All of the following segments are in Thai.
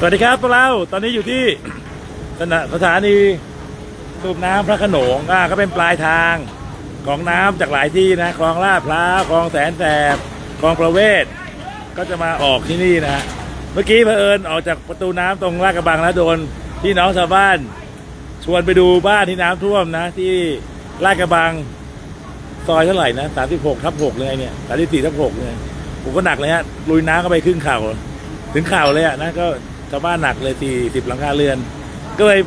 สวัสดีครับพวกเราตอนนี้อยู่ที่สถานีสูบน้ำพระขนงอ่าก็เป็นปลายทางของน้ำจากหลายที่นะคลองลาดพร้าวคลองแสนแสบคลองประเวศ ก็จะมาออกที่นี่นะเมื่อกี้เผอิญออกจากประตูน้ำตรงลาดกระบังแล้วโดนพี่น้องชาวบ้าน ชวนไปดูบ้านที่น้ำท่วมนะ ที่ลาดกระบังซอยเท่าไหร่นะสามสิบหกทับหกเลยเนี่ยสามสิบสี่ทับหกเลยผมก็หนักเลยฮะลุยน้ำเข้าไปครึ่งเข่าถึงเข่าเลยอะนะก็ ชาวบ้านหนักเลยสี่สิบหลังคาเรือน ก็เลย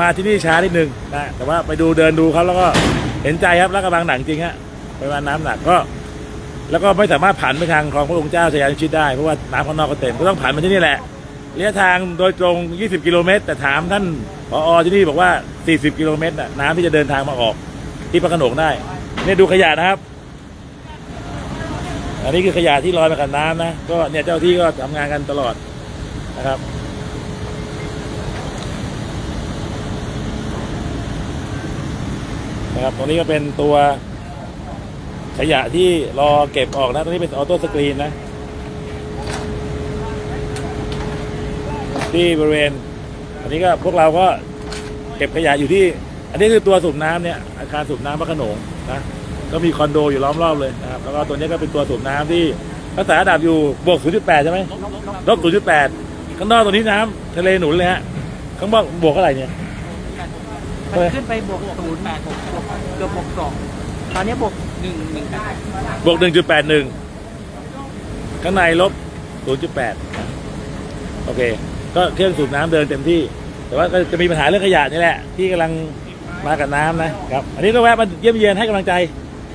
มาที่นี่ช้านิดนึงนะแต่ว่าไปดูเดินดูเขาแล้วก็เห็นใจครับลาดกระบังหนักจริงฮะไปมาณน้ำหนักก็ แล้วก็ไม่สามารถผ่านไปทางคลองพระองค์เจ้าชยานุชิตได้เพราะว่าน้ำข้างนอกก็เต็มก็ต้องผ่านมาที่นี่แหละระยะทางโดยตรง 20 กิโลเมตร แต่ถามท่านผออที่นี่บอกว่า 40 กิโลเมตรน่ะน้ำที่จะเดินทางมาออก ที่พระโขนงได้ เนี่ยดูขยะนะครับ อันนี้คือขยะที่ลอยมากับน้ำนะ ก็เนี่ยเจ้าที่ก็ทำงานกันตลอด นะครับ นะครับ ตรงนี้ก็เป็นตัวขยะที่รอเก็บออกนะ ตรงนี้เป็นออโต้สกรีนนะ ที่บริเวณ อันนี้ก็พวกเราก็เก็บขยะอยู่ที่ อันนี้คือตัวสูบน้ำเนี่ย อาคารสูบน้ำพระขนงนะ ก็มีคอนโดอยู่ล้อมรอบเลยนะครับ แล้วก็ตัวนี้ก็เป็นตัวสูบน้ำที่รักษาระดับอยู่บวก 0.8 ใช่ไหมลบ0.8 ข้างนอกตัวนี้น้ำทะเลหนุนเลยฮะข้างบนบวกเท่าไหร่เนี่ย มันขึ้นไปบวกศูนย์แปดหกเกือบบวกสองตอนนี้บวกหนึ่งหนึ่งแปดบวก1.81ข้างในลบ0.8โอเค ก็เครื่องสูบน้ำเดินเต็มที่ แต่ว่าก็จะมีปัญหาเรื่องขยะนี่แหละ ที่กำลังมากับน้ำนะครับ อันนี้ก็แวะมาเยี่ยมเยียนให้กำลังใจ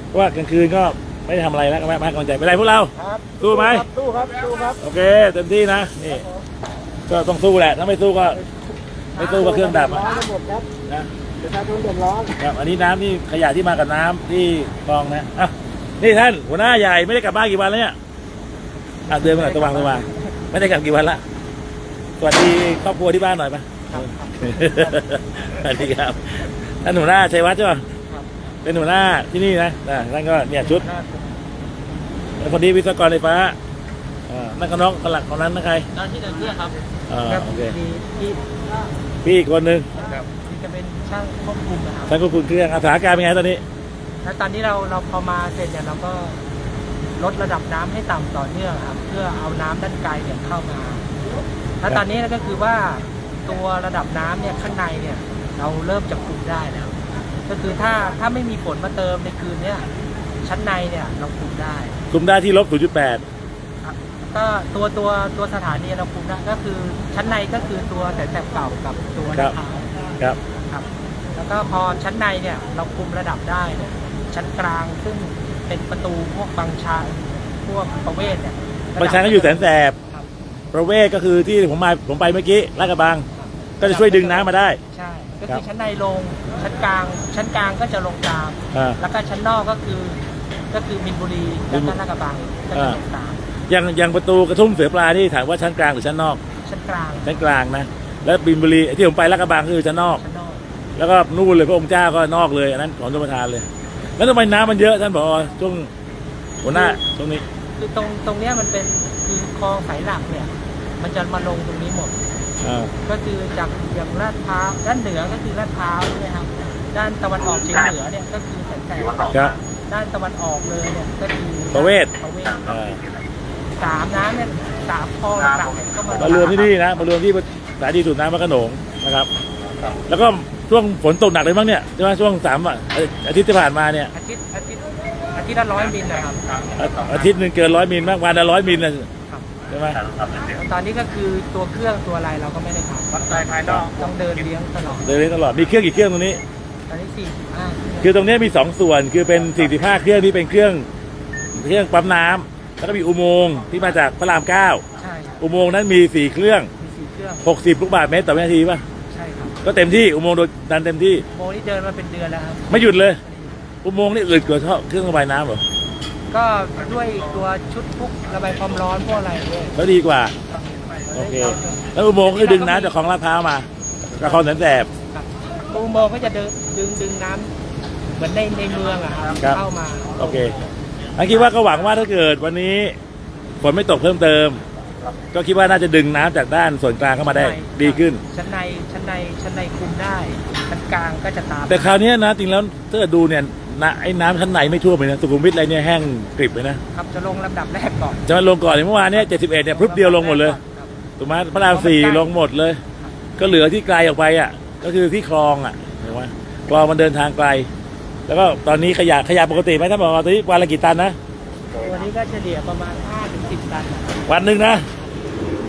เพราะว่ากลางคืนก็ไม่ได้ทำอะไรแล้วก็แวะมาให้กำลังใจเป็นไรพวกเราครับสู้ไหมสู้ครับ สู้ครับ โอเค เต็มที่นะ นี่ ก็ต้องสู้แหละ ถ้าไม่สู้ก็ ไม่สู้ก็เครื่องดับร้อะอนระบบครับนะประชาชนเดือดร้อนครับ อันนี้น้ำที่ขยะที่มากับน้ำที่คลองนะอะนี่ท่านหัวหน้าใหญ่ไม่ได้กลับบ้านกี่วันแล้วเนี่ยอะเดินมาหน่อยตะวังตะวังไม่ได้กลับกี่วันละสวัสดีครอบครัวที่บ้านหน่อยปะครับสวัสดีครับท่านหัวหน้าชัยวัฒน์ใช่ปะเป็นหัวหน้าที่นี่นะอะท่านก็เนี่ยชุดแล้วคนนี้วิศวกรไฟฟ้า อ่านั่นก็น้องคนหลักคนนั้นนะใครตอนที่เดินเรื่องครับอ่าครับโอเคมีที่พี่อีกคนนึงที่จะเป็นช่างควบคุมนะครับท่านควบคุมเครื่องอาสถานการณ์เป็นไงตอนนี้ แล้วตอนนี้เราเราพอมาเสร็จเนี่ยเราก็ลดระดับน้ำให้ต่ำต่อเนื่องครับ เพื่อเอาน้ำด้านไกลเนี่ยเข้ามา แล้วตอนนี้ก็คือว่าตัวระดับน้ำเนี่ยข้างในเนี่ยเราเริ่มจะคุมได้แล้ว ก็คือถ้าถ้าไม่มีฝนมาเติมในคืนเนี่ยชั้นในเนี่ยเราคุมได้ คุมได้ที่ลบ0.8ครับ ก็ตัวตัวตัวสถานีเราคุมได้ก็คือชั้นในก็คือตัวแสนแสบเก่ากับตัวครันาบคาครับ ครับ แล้วก็พอชั้นในเนี่ยเราคุมระดับได้เนี่ยชั้นกลางซึ่งเป็นประตูพวกบางชาพวกประเวศเนี่ยบางช้างก็อยู่แสนแสบครับประเวศก็คือที่ผมมาผมไปเมื่อกี้ลาดกระบัง ก็จะช่วยดึงน้ำมาได้ ใช่ก็ครัคือบชั้นในลงชั้นกลาง ชั้นกลางก็จะลงตามอ่าแล้วก็ชั้นนอกก็คือ ก็คือมินบุรีแล้วก็ลาดกระบังก็จะลงตาม อย่างอย่างประตูกระทุ่มเสือปลาที่ถามว่าชั้นกลางหรือชั้นนอก ชั้นกลาง ชั้นกลางนะ แล้วบินบุรีที่ผมไปลาดกระบังคือชั้นนอก ชั้นนอก แล้วก็นู่นเลยพระองค์เจ้าก็นอกเลยอันนั้นของชมประทานเลย แล้วทำไมน้ำมันเยอะท่านบอกช่วงหัวหน้าช่วงนี้คือตรงตรงเนี้ยมันเป็นคือคลองสายหลักเนี่ย มันจะมาลงตรงนี้หมดอ่าก็คือจากอย่างลาดพร้าวด้านเหนือก็คือลาดพร้าวใช่ไหมครับด้านตะวันออกเฉียงเหนือเนี่ยก็คือแสนแสบครับด้านตะวันออกเลยเนี่ยก็คือประเวศประเวศอ่า สามน้ำเนี่ยสามคลองหลักๆเนี่ยก็มามารวมที่นี่นะมารวมที่สถานีสูบน้ำพระโขนงนะครับ แล้วก็ช่วงฝนตกหนักเลยมั้งเนี่ยใช่ไหมช่วงสามอะอาทิตย์ที่ผ่านมาเนี่ยอาทิตย์อาทิตย์อาทิตย์ละร้อยมิลนะครับอาอาทิตย์หนึ่งเกินร้อยมิลมากวันละร้อยมิลนะใช่ไหมตอนนี้ก็คือตัวเครื่องตัวอะไรเราก็ไม่ได้ขับวัดใจภายนอกต้องเดินเลี้ยงตลอดเดินเล่นตลอดมีเครื่องกี่เครื่องตรงนี้ตอนนี้สี่สิบห้าคือตรงนี้มีสองส่วนคือเป็น45เครื่องที่เป็นเครื่องเครื่องปั๊มน้ำ แล้วก็มีอุโมงค์ที่มาจากพระรามเก้าใช่ครับอุโมงค์นั้นมี4เครื่อง มีสี่เครื่อง60 ลูกบาศก์เมตรต่อวินาทีป่ะ ใช่ครับก็เต็มที่อุโมงค์โดยดันเต็มที่โมนี่เดินมาเป็นเดือนแล้วครับ ไม่หยุดเลย อุโมงค์นี่อึดกว่าท่อเครื่องระบายน้ำเหรอก็ด้วยตัวชุดพวกระบายความร้อนพวกอะไรด้วยแล้วดีกว่า โอเค แล้วอุโมงค์ก็ดึงน้ำจากคลองลาดพร้าวมาจากคลองแสนแสบ ครับอุโมงค์ก็จะดึงดึงดึงน้ำเหมือนในในเมืองอะครับครับ เข้ามา โอเค อันคิดว่าก็หวังว่าถ้าเกิดวันนี้ฝนไม่ตกเพิ่มเติม ก็คิดว่าน่าจะดึงน้ำจากด้านส่วนกลางเข้ามาได้ใช่ดีขึ้น ชั้นในชั้นในชั้นในคุมได้ชั้นกลางก็จะตามแต่คราวเนี้ยนะจริงแล้วถ้าเกิดดูเนี่ยนะไอ้น้ำชั้นในไม่ท่วมเลยนะสุขุมวิทอะไรเนี่ยแห้งกริบเลยนะครับจะลงลำดับแรกก่อนจะมาลงก่อนอย่างเมื่อวานเนี่ยเจ็ดสิบเอ็ดเนี่ยพรึบเดียวลงหมดเลย ครับ ถูกไหมพระรามสี่ลงหมดเลย ก็เหลือที่ไกลออกไปอะ ก็คือที่คลองอะเห็นไหมคลองมันเดินทางไกล แล้วก็ตอนนี้ขยะขยะปกติไหมท่านบอกว่าตอนนี้วันละกี่ตันนะตัวนี้ก็เฉลี่ยประมาณ5ถึง10 ตันวันหนึ่งนะ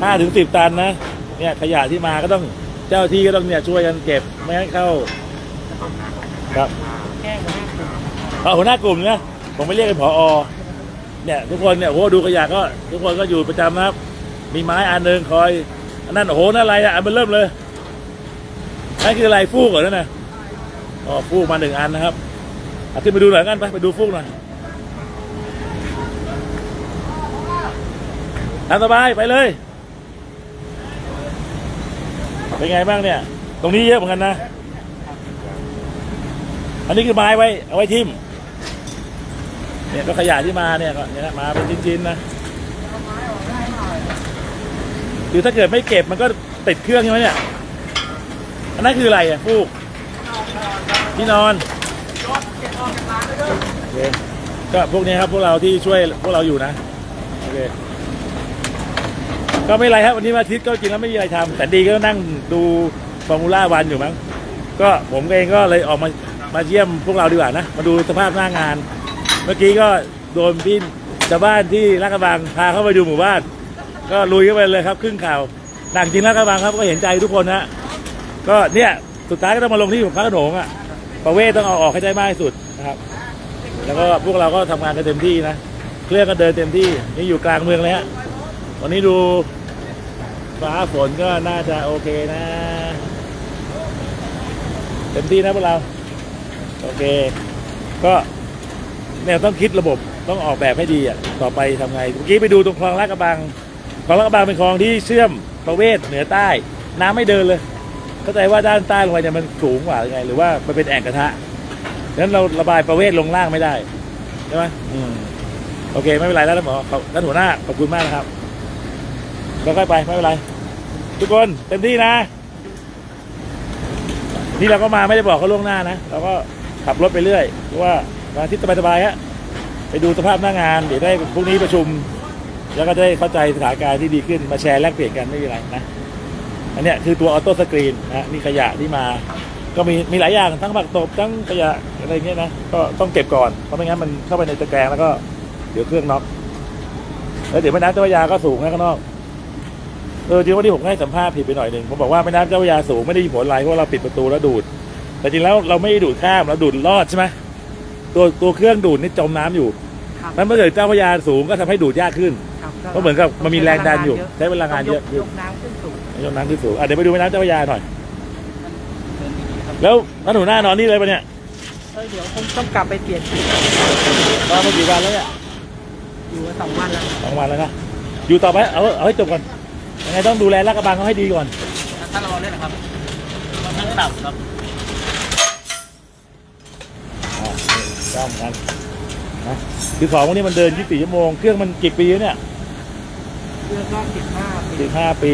ห้าถึงสิบตันนะเนี่ยขยะที่มาก็ต้องเจ้าที่ก็ต้องเนี่ยช่วยกันเก็บไม่ให้เข้า ครับแห้งมากเลยเอาหัวหน้ากลุ่มนะผมไม่เรียกเป็นผอเนี่ยทุกคนเนี่ยโอ้โหดูขยะก็ ทุกคนก็อยู่ประจำนะครับ มีไม้อันหนึ่งคอยอันนั้นโอ้โหนั่นอะไรอะอันมันเริ่มเลยนั่นคืออะไรฟูกเหรอนั่นน่ะอ๋อฟูกมาหนึ่งอันนะครับ เอาขึ้นไปดูหน่อยกันไปไปดูฟูกหน่อยตามสบายไปเลย เป็นไงบ้างเนี่ย ตรงนี้เยอะเหมือนกันนะ อันนี้คือไม้ไว้เอาไว้ทิ่ม เนี่ยก็ขยะที่มาเนี่ยก็เนี่ยมาเป็นชิ้นๆนะ คือถ้าเกิดไม่เก็บมันก็ติดเครื่องใช่ไหมเนี่ย อันนั้นคืออะไรอะฟูกที่นอนโอ เคก็พวกนี้ครับพวกเราที่ช่วยพวกเราอยู่นะโอเคก็ไม่ไรครับวันนี้วันอาทิตย์ก็จริงแล้วไม่มีอะไรทำแต่ดีก็นั่งดูฟอร์มูล่าวันอยู่มั้งก็ผมเองก็เลยออกมามาเยี่ยมพวกเราดีกว่านะมาดูสภาพหน้างาน เมื่อกี้ก็โดนพี่ชาวบ้านที่ลาดกระบังพาเข้าไปดูหมู่บ้าน ก็ลุยเข้าไปเลยครับครึ่งข่าวหนักจริงลาดกระบังครับก็เห็นใจทุกคนนะก็เนี่ยสุดท้ายก็ต้องมาลงที่พระโขนงอะประเวศต้องเอาออกให้ได้มากที่สุดนะครับ แล้วก็พวกเราก็ทำงานกันเต็มที่นะเครื่องก็เดินเต็มที่นี่อยู่กลางเมืองเลยฮะวันนี้ดูฟ้าฝนก็น่าจะโอเคนะ เต็มที่นะพวกเรา โอเค ก็เนี่ยต้องคิดระบบต้องออกแบบให้ดีอะต่อไปทำไงเมื่อกี้ไปดูตรงคลองลาดกระบังคลองลาดกระบังเป็นคลองที่เชื่อมประเวศเหนือใต้ น้ำไม่เดินเลยเข้าใจว่าด้านใต้ลงไปเนี่ยมันสูงกว่าหรือไง หรือว่ามันเป็นแอ่งกระทะ นั้นเราระบายประเวศลงล่างไม่ได้ใช่ไหมอืมโอเค ไม่เป็นไรแล้วท่านหมอขอบท่านหัวหน้าขอบคุณมากนะครับค่อยๆไปไม่เป็นไร ทุกคนเต็มที่นะ นี่เราก็มาไม่ได้บอกเขาล่วงหน้านะเราก็ขับรถไปเรื่อยเพราะว่าวันอาทิตย์สบายๆฮะไปดูสภาพหน้างาน เดี๋ยวได้พรุ่งนี้ประชุม แล้วก็จะได้เข้าใจสถานการณ์ที่ดีขึ้นมาแชร์แลกเปลี่ยนกันไม่มีอะไรนะอันเนี้ยคือตัวออโต้สกรีนนะนี่ขยะที่มา ก็มีมีหลายอย่างทั้งผักตบทั้งขยะอะไรเงี้ยนะก็ต้องเก็บก่อนเพราะไม่งั้นมันเข้าไปในตะแกรงแล้วก็เดี๋ยวเครื่องน็อกแล้วเดี๋ยวแม่น้ำเจ้าพระยาก็สูงนะข้างนอกเออจริงวันนี้ผมให้สัมภาษณ์ผิดไปหน่อยหนึ่งผมบอกว่าแม่น้ำเจ้าพระยาสูงไม่ได้มีผลอะไรเพราะเราปิดประตูแล้วดูด แต่จริงแล้วเราไม่ได้ดูดข้ามเราดูดลอดใช่ไหมตัวตัวเครื่องดูดนี่จมน้ำอยู่ครับมันเมื่อเกิดเจ้าพระยาสูงก็ทำให้ดูดยากขึ้นครับเพราะเหมือนกับมันมีแรงดันอยู่ใช้พลังงานเยอะยกน้ำขึ้นสูงยกน้ำที่สูงอะเดี๋ยวไปดูแม่น้ำเจ้าพระยาหน่อย แล้วท่านหนูหน้านอนนี่เลยปะเนี่ยเออเดี๋ยวคงต้องกลับไปเปลี่ยนชุดนอนมากี่วันแล้วเนี่ยอยู่มาสองวันแล้วสองวันแล้วนะอยู่ต่อไปเอาเอาให้จบก่อนยังไงต้องดูแลลาดกระบังเขาให้ดีก่อนถ้าเราเล่นนะครับมันทั้งต่ำครับอ่าจ้องกันนะคือของพวกนี้มันเดิน 24 ชั่วโมง เครื่องมันกี่ปีแล้วเนี่ยเรื่องรอบสิบห้าปี15 ปี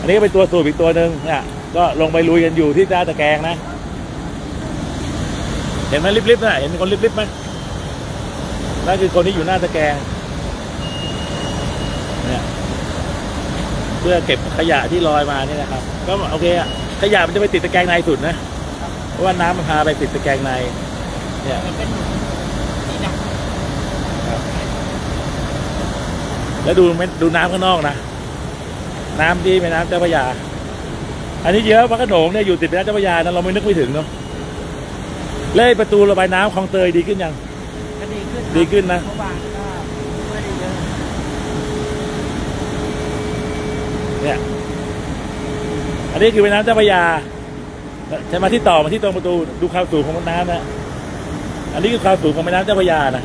อันนี้ก็เป็นตัวสูบอีกตัวหนึ่งเนี่ย ก็ลงไปลุยกันอยู่ที่ด้าตะแกรงนะ เห็นไหมลิฟต์ๆนะเห็นคนลิฟต์ๆไหมนั่นคือคนที่อยู่หน้าตะแกรงเนี่ยเพื่อเก็บขยะที่ลอยมานี่นะครับ ก็โอเคอะขยะมันจะไปติดตะแกรงในสุดนะเพราะว่าน้ำมันพาไปติดตะแกรงใน เนี่ยแล้วดูเม็ดดูน้ำข้างนอกนะ น้ำที่แม่น้ำเจ้าพระยา อันนี้เยอะพระโขนงเนี่ยอยู่ติดแม่น้ำเจ้าพระยานะเราไม่นึกไม่ถึงเนาะเล่ประตูระบายน้ำคลองเตยดีขึ้นยัง ก็ดีขึ้นดีขึ้นนะ เมื่อวานก็ไม่ได้เยอะเนี่ย อันนี้คือแม่น้ำเจ้าพระยาใช่ไหมาที่ต่อมาที่ตรงประตูดูความสูงของน้ำนะ อันนี้คือความสูงของแม่น้ำเจ้าพระยานะ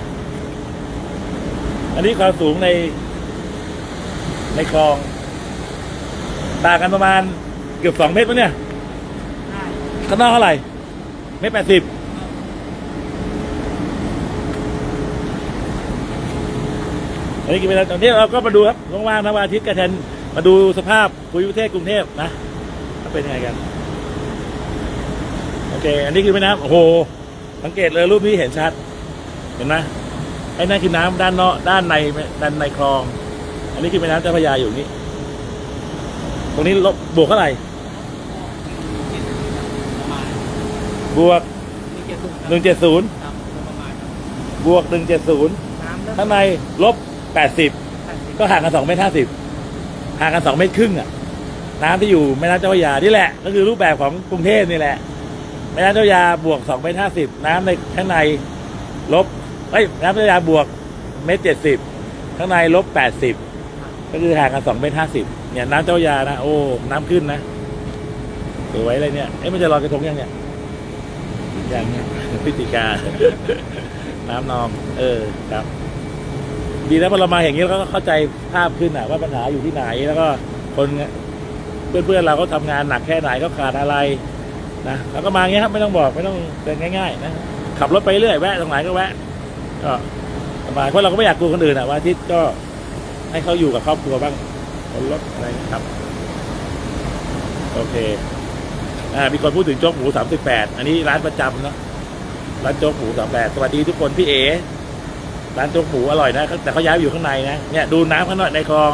อันนี้ความสูงใน ในคลอง ต่างกันประมาณ เกือบสองเมตรปะเนี่ยได้ข้างนอกเท่าไหร่เมตรแปดสิบเออันนี้กินไปแล้วตอนนี้เราก็มาดูครับว่างๆนะวันอาทิตย์กันแทนมาดูสภาพภูมิประเทศกรุงเทพนะว่าเป็นยังไงกัน โอเค อันนี้คือแม่น้ำโอ้โห สังเกตเลยรูปนี้เห็นชัด เห็นไหมไอ้นั่นคือน้ำด้านนอกด้านในด้านในคลอง อันนี้คือแม่น้ำเจ้าพระยาอยู่นี่ ตรงนี้ลบบวกเท่าไหร่ บวกหนึ่งเจ็ดศูนย์บวกหนึ่งเจ็ดศูนย์น้ำเริ่มข้างในลบแปดสิบก็ห่างกันสองเมตรห้าสิบห่างกันสองเมตรครึ่งอะน้ำที่อยู่แม่น้ำเจ้าพระยานี่แหละ ก็คือรูปแบบของกรุงเทพนี่แหละแม่น้ำเจ้าพระยาบวกสองเมตรห้าสิบน้ำในข้างในลบเอ้ยน้ำเจ้าพระยาบวกเมตรเจ็ดสิบข้างในลบแปดสิบก็คือห่างกันสองเมตรห้าสิบเนี่ยน้ำเจ้าพระยานะโอ้น้ำขึ้นนะสวยเลยเนี่ยเอ้ยมันจะลอยกระทงยังเนี่ย ยังเนี่ยพฤศจิกา น้ำนอง เออครับ ดีนะพอเรามาอย่างนี้เราก็เข้าใจภาพขึ้นอะว่าปัญหาอยู่ที่ไหน แล้วก็คนเพื่อนๆเราก็ทำงานหนักแค่ไหนก็ขาดอะไรนะแล้วก็มาอย่างเงี้ยครับไม่ต้องบอกไม่ต้องเดินง่าย ๆ นะขับรถไปเรื่อยแวะตรงไหนก็แวะก็สบายเพราะเราก็ไม่อยากกลัวคนอื่นอะวันอาทิตย์ก็ให้เขาอยู่กับครอบครัวบ้างบนรถอะไรนะครับ โอเคอ่า มีคนพูดถึงโจ๊กหมูสามสิบแปดอันนี้ร้านประจำเนาะร้านโจ๊กหมูสามแปดสวัสดีทุกคนพี่เอร้านโจ๊กหมูอร่อยนะแต่เขาย้ายไปอยู่ข้างในนะเนี่ยดูน้ำข้างนอกในคลอง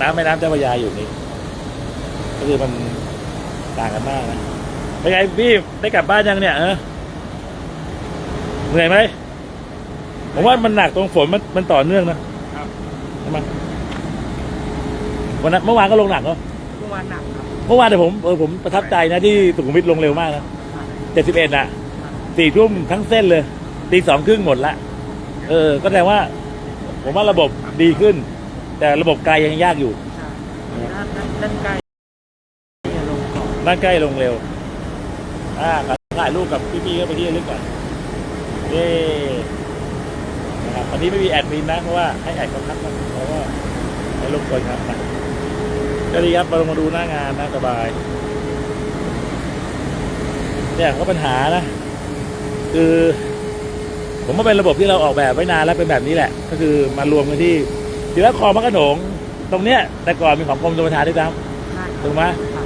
น้ำแม่น้ำเจ้าพระยาอยู่นี่ก็คือมันต่างกันมากนะเป็นไงพี่ได้กลับบ้านยังเนี่ยเออเหนื่อยไหมผมว่ามันหนักตรงฝนมันมันต่อเนื่องนะครับใช่ไหมวันนั้นเมื่อวานก็ลงหนักเนาะเมื่อวานหนักครับเมื่อวานแต่ผมเออผมประทับใจนะที่สุขุมวิทลงเร็วมากนะเจ็ดสิบเอ็ดอะสี่ทุ่มทั้งเส้นเลยตีสองครึ่งหมดละเออ ก็แสดงว่า ผมว่าระบบดีขึ้น แต่ระบบไกลยังยากอยู่ใช่ด้านด้านด้านใกล้จะลงก่อนด้านใกล้ลงเร็ว อ่าขอถ่ายรูปกับพี่ๆก็ไปที่ระลึกก่อนเย้นะครับวันนี้ไม่มีแอดมินนะเพราะว่าให้แอดเขาพักนะเพราะว่าให้รบกวนครับ นะก็ดีครับมาลงมาดูหน้างานนะสบาย เนี่ยก็ปัญหานะ คือ ผมว่าเป็นระบบที่เราออกแบบไว้นานแล้วเป็นแบบนี้แหละ ก็คือมารวมกันที่ทีละคลองพระโขนงตรงเนี้ย แต่ก่อนมีของกรมชลประทานด้วยซ้ำใช่ถูกไหม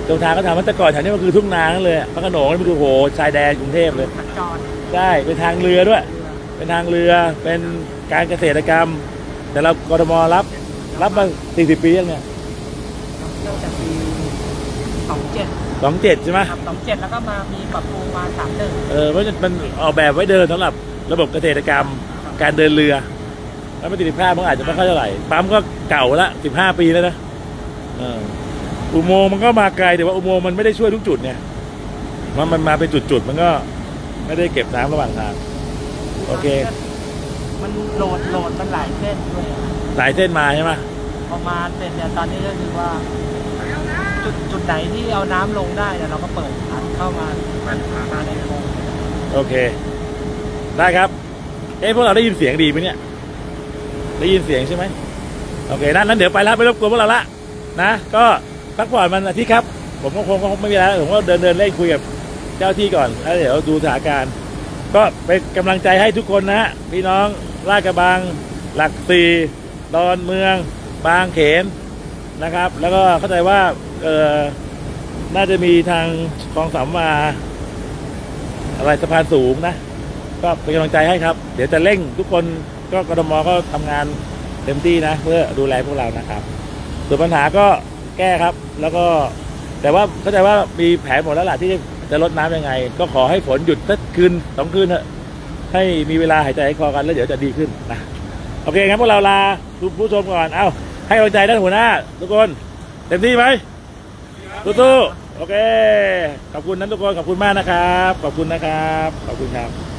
ชลประทานก็ทำมาแต่ก่อนแถวนี้มันคือทุ่งนานั่นเลยพระโขนงนี่มันคือโหชายแดนกรุงเทพเลยสัญจรใช่เป็นทางเรือด้วยเรือเป็นทางเรือเป็นการเกษตรกรรม แต่เรากรทมรับ รับมา40ปียังเนี่ยเริ่มจากปี สองเจ็ดสองเจ็ดใช่ไหมครับสองเจ็ดแล้วก็มามีปรับปรุงมาสามหนึ่งเออเพราะมันออกแบบไว้เดินสำหรับระบบเกษตรกรรม การเดินเรือ แล้วประสิทธิภาพมันอาจจะไม่ค่อยเท่าไหร่ปั๊มก็เก่าละ15ปีแล้วนะเอออุโมงค์มันก็มาไกลแต่ว่าอุโมงค์มันไม่ได้ช่วยทุกจุดเนี่ยมันมันมาเป็นจุดๆมันก็ไม่ได้เก็บน้ำระหว่างทางโอเค มันโหลดโหลดมันหลายเส้นด้วยหลายเส้นมาใช่ไหมพอมาเสร็จเนี่ยตอนนี้ก็คือว่า จุดจุดไหนที่เอาน้ำลงได้เนี่ยเราก็เปิดอัดเข้ามามาในโครงโอเค ได้ครับ เอ้พวกเราได้ยินเสียงดีไหมเนี่ย ได้ยินเสียงใช่ไหมโอเคนั้นนั้นเดี๋ยวไปแล้วไม่รบกวนพวกเราละนะ ก็พักผ่อนมันอาทิตย์ครับ ผมก็คงก็คงไม่มีแล้วผมก็เดินเดินเล่นคุยกับเจ้าที่ก่อนแล้วเดี๋ยวดูสถานการณ์ ก็เป็นกำลังใจให้ทุกคนนะฮะพี่น้องลาดกระบัง หลักสี่ดอนเมือง บางเขนนะครับ แล้วก็เข้าใจว่า เออน่าจะมีทางคลองสามวาอะไรสะพานสูงนะ ก็เป็นกำลังใจให้ครับ เดี๋ยวจะเร่งทุกคนก็กรทมก็ทำงานเต็มที่นะ เพื่อดูแลพวกเรานะครับ ส่วนปัญหาก็แก้ครับ แล้วก็แต่ว่าเข้าใจว่ามีแผนหมดแล้วล่ะที่จะลดน้ำยังไง ก็ขอให้ฝนหยุดสักคืนสองคืนเถอะให้มีเวลาหายใจหายคอกันแล้วเดี๋ยวจะดีขึ้นนะโอเคงั้นพวกเราลาผู้ชมก่อน เอ้าให้กำลังใจด้านหัวหน้า ทุกคน เต็มที่ไหม สู้ๆโอเค ขอบคุณนั้นทุกคน ขอบคุณมากนะครับ ขอบคุณนะครับ ขอบคุณครับ